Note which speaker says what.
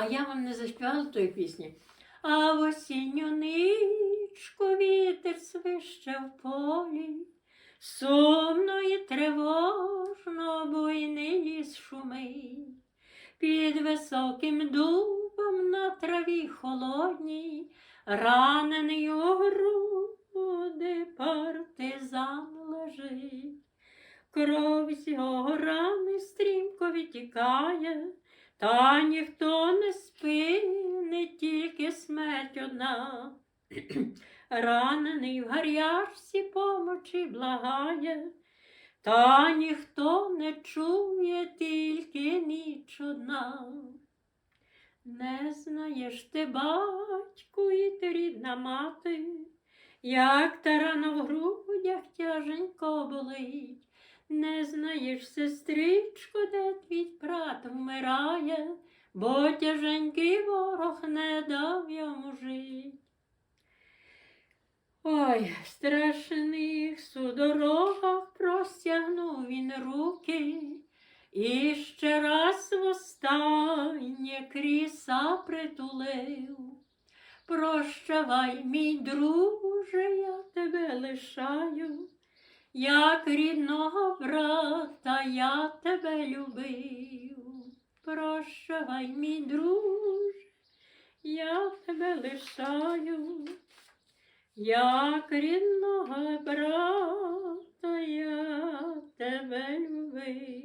Speaker 1: А я вам не заспівала тої пісні. А в осінню ничку вітер свище в полі, сумно і тривожно буйний ліс шумить. Під високим дубом на траві холодній, ранений у груди партизан лежить. Кров з його рани стрімко відтікає, та ніхто не спинить, тільки смерть одна. Ранений в гарячці помочі благає, та ніхто не чує, тільки ніч одна. Не знаєш ти, батьку, і ти рідна мати, як та рана в грудях тяженько болить. Не знаєш, сестричко, де твій брат вмирає, бо тяженький ворог не дав йому жить. Ой, в страшних судорогах простягнув він руки, і ще раз востаннє кріса притулив. Прощавай, мій друже, я тебе лишаю, як рідного брата я тебе любив. Прощавай, мій друже, я тебе лишаю, як рідного брата я тебе любив.